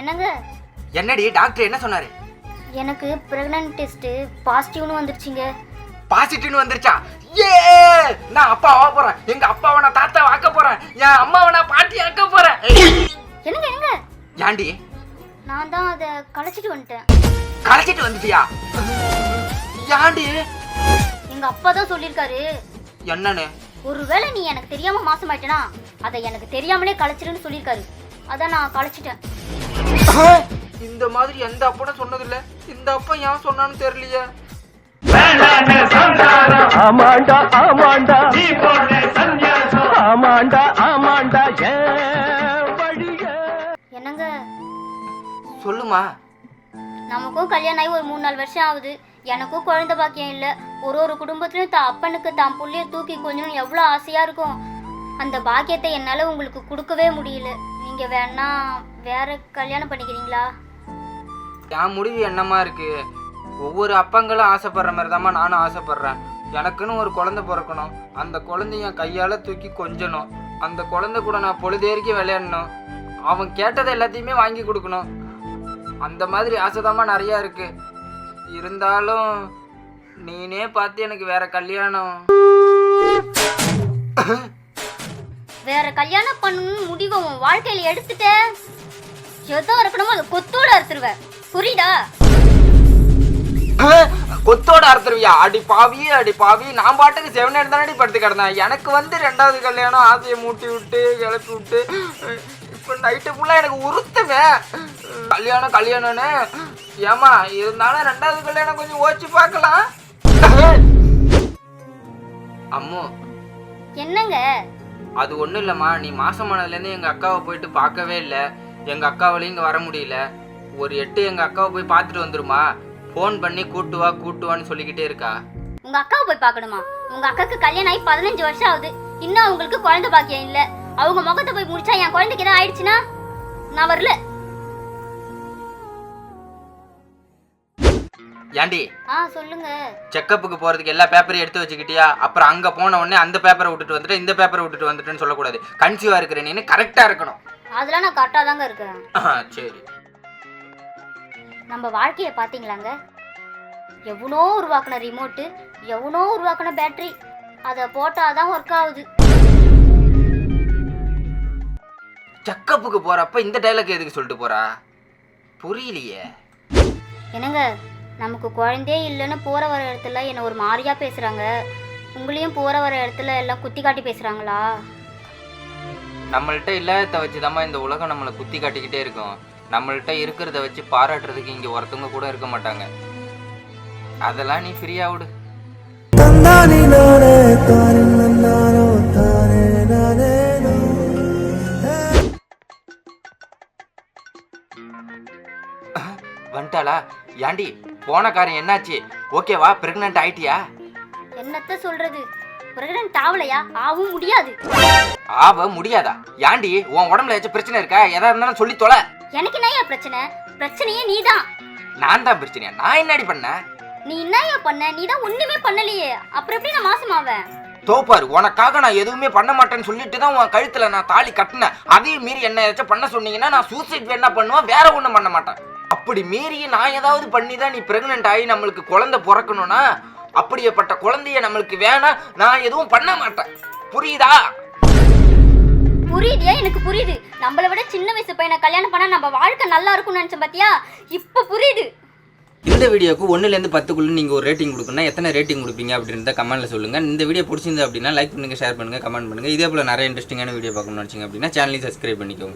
என்னங்க? என்னடி டாக்டர் என்ன சொன்னாரு? எனக்கு பிரெக்னன்ட் டெஸ்ட் பாசிட்டிவ்னு வந்துருச்சுங்க. பாசிட்டிவ்னு வந்துருச்சா? ஏ நான் அப்பா ஆக போறேன். எங்க அப்பாவை நான் தாத்தா ஆக்க போறேன். என் அம்மாவை நான் பாட்டி ஆக்க போறேன். என்னங்க என்னங்க? ஏண்டி? நான் தான் அதை களைச்சிட்டு வந்துட்டேன். களைச்சிட்டு வந்துட்டியா? ஏண்டி? எங்க அப்பா தான் சொல்லியிருக்காரு. என்னன்னு? ஒருவேளை நீ எனக்கு தெரியாம மாசமாயிட்டனா அதை எனக்கு தெரியாமலே களைச்சிருன்னு சொல்லியிருக்காரு. அதான் நான் களைச்சிட்டேன் இந்த மாதிரி எந்த அப்பனும் சொன்னதில்ல. இந்த அப்பா ஏன் சொன்னான்னு தெரியலையே. ஆமாண்டா ஆமாண்டா. ஆமாண்டா ஆமாண்டா என்னங்க? சொல்லுமா. நமக்கும் கல்யாணம் ஆகி ஒரு மூணு நாலு வருஷம் ஆகுது. எனக்கும் குழந்தை பாக்கியம் இல்லை. ஒரு ஒரு குடும்பத்திலும் தான் அப்பனுக்கு தான் புள்ளைய தூக்கி கொஞ்சம் எவ்வளோ ஆசையாக இருக்கும். அந்த பாக்கியத்தை என்னால் உங்களுக்கு கொடுக்கவே முடியல. நீங்கள் வேணா வேற கல்யாணம் பண்ணிக்கிறீங்களா? என் முடிவு என்னமா இருக்கு? ஒவ்வொரு அப்பங்களும் ஆசைப்படுற மாதிரி தாம்மா நானும் ஆசைப்படுறேன். எனக்குன்னு ஒரு குழந்தை பிறக்கணும். அந்த குழந்தைய கையால் தூக்கி கொஞ்சணும். அந்த குழந்தை கூட நான் பொழுதேறிக்கி விளையாடணும். அவன் கேட்டதை எல்லாத்தையுமே வாங்கி கொடுக்கணும். அந்த மாதிரி ஆசைதாம்மா நிறையா இருக்கு. இருந்தாலும் நீனே பார்த்து எனக்கு வேற கல்யாணம். வேற கல்யாணம் பண்ணணும்னு முடிவை உன் வாழ்க்கையில் எடுத்துட்ட? எதோ இருக்கணுமோ அதை கொத்தோட அறுத்துருவேன் புரியுதா? கொத்தோட அறுத்துருவியா? அடி பாவி அடி பாவி. நான் பாட்டுக்கு செவனேடு தானடி படுத்து கிடந்தேன். எனக்கு வந்து ரெண்டாவது கல்யாணம் ஆசையை மூட்டி விட்டு கிளப்பி விட்டு இப்போ நைட்டு ஃபுல்லாக எனக்கு உறுத்துமே கல்யாணம் கல்யாணம்னு. ஏமா இருந்தாலும் ரெண்டாவது கல்யாணம் கொஞ்சம் ஓச்சு பார்க்கலாம். அம்மு. என்னங்க? அது ஒன்றும் இல்லைம்மா. நீ மாசமானதுலேருந்து எங்கள் அக்காவை போயிட்டு பார்க்கவே இல்லை. எங்கள் அக்காவிலையும் இங்கே வர முடியல. ஒரு எட்டு எங்கள் அக்காவை போய் பார்த்துட்டு வந்துருமா. ஃபோன் பண்ணி கூட்டுவா வா வான்னு சொல்லிக்கிட்டே இருக்கா. உங்க அக்காவை போய் பார்க்கணுமா? உங்க அக்காக்கு கல்யாணம் ஆகி பதினஞ்சு வருஷம் ஆகுது. இன்னும் அவங்களுக்கு குழந்தை பாக்கியம் இல்லை. அவங்க முகத்தை போய் முடிச்சா என் குழந்தைக்கு ஏதாவது ஆயிடுச்சுன்னா? நான் வரல. ஏண்டி? ஆ சொல்லுங்க. செக்கப்புக்கு போகிறதுக்கு எல்லா பேப்பரையும் எடுத்து வச்சுக்கிட்டியா? அப்புறம் அங்கே போன உடனே அந்த பேப்பரை விட்டுட்டு வந்துட்டு இந்த பேப்பரை விட்டுட்டு வந்துட்டுன்னு சொல்லக்கூடாது. கன்சீவாக இருக்கிற நீ கரெக்டாக இருக்கணும். அதெல்லாம் நான் கரெக்டாக தாங்க இருக்கேன். சரி. நம்ம வாழ்க்கையை பார்த்தீங்களாங்க எவனோ உருவாக்குன ரிமோட்டு எவனோ உருவாக்குன பேட்டரி அதை போட்டாதான் ஒர்க் ஆகுது. செக்கப்புக்கு போகிறப்ப இந்த டைலாக் எதுக்கு சொல்லிட்டு போறா? புரியலையே. என்னங்க? நமக்கு குழந்தையே இல்லைன்னு போற வர இடத்துல என்ன ஒரு மாதிரியா பேசுறாங்க. உங்களையும் போற வர இடத்துல எல்லாம் குத்தி காட்டி பேசுறாங்களா? நம்மள்ட்ட இல்லாதத வச்சு இந்த உலகம் நம்மளை குத்தி காட்டிக்கிட்டே இருக்கும். நம்மள்ட்ட இருக்கிறத வச்சு பாராட்டுறதுக்கு இங்கே ஒருத்தவங்க கூட இருக்க மாட்டாங்க. அதெல்லாம் நீ ஃப்ரீயா விடு. வந்துட்டாளா? ஏண்டி போன காரியம் என்னாச்சு? ஓகேவா? பிரெக்னென்ட் ஆயிட்டியா? என்னத்த சொல்றது? பிரெக்னன்ட் ஆவலையா? ஆவும் முடியாது. ஆவ முடியாதா? ஏண்டி உன் உடம்புல ஏதாச்சும் பிரச்சனை இருக்கா? எதா இருந்தாலும் சொல்லி தொலை. எனக்கு என்னய்யா பிரச்சனை? பிரச்சனையே நீதான். நான் தான் பிரச்சனையா? நான் என்னடி பண்ணேன் நீ என்னய்யா பண்ண? நீ தான் ஒண்ணுமே பண்ணலையே. அப்புறம் எப்படி நான் மாசமாவேன் தோப்பாரு உனக்காக நான் எதுவுமே பண்ண மாட்டேன்னு சொல்லிட்டு தான் உன் கழுத்துல நான் தாலி கட்டினேன். அதையும் மீறி என்ன ஏதாச்சும் பண்ண சொன்னீங்கன்னா நான் சூசைட் வேணா பண்ணுவேன்? வேற ஒண்ணும் பண்ண மாட்டேன். அப்படி மீறி நான் ஏதாவது பண்ணி தான் நீ பிரெக்னென்ட் ஆகி நம்மளுக்கு குழந்தை பிறக்கணும்னா அப்படியேப்பட்ட குழந்தைய நம்மளுக்கு வேணாம் நான் எதுவும் பண்ண மாட்டேன். புரியுதா? புரியுதியா எனக்கு புரியுது? நம்மளை விட சின்ன வயசு பையனை கல்யாணம் பண்ணா நம்ம வாழ்க்கை நல்லா இருக்கும்னு நினைச்சேன் பாத்தியா? இப்ப புரியுது. இந்த வீடியோக்கு ஒன்றுலேருந்து பத்துக்குள்ள நீங்கள் ஒரு ரேட்டிங் கொடுக்கணும்னா எத்தனை ரேட்டிங் கொடுப்பீங்க அப்படின்றத கமெண்ட்டில் சொல்லுங்கள் இந்த வீடியோ பிடிச்சிருந்து அப்படின்னா லைக் பண்ணுங்கள் ஷேர் பண்ணுங்கள் கமெண்ட் பண்ணுங்கள் இதே போல் நிறைய இன்ட்ரெஸ்டிங்கான வீடியோ பார்க்கணும்னு வச்சிங்க அப்படின்னா சேனலையும் சப்ஸ்கிரைப் பண்ணிக்கோங்க.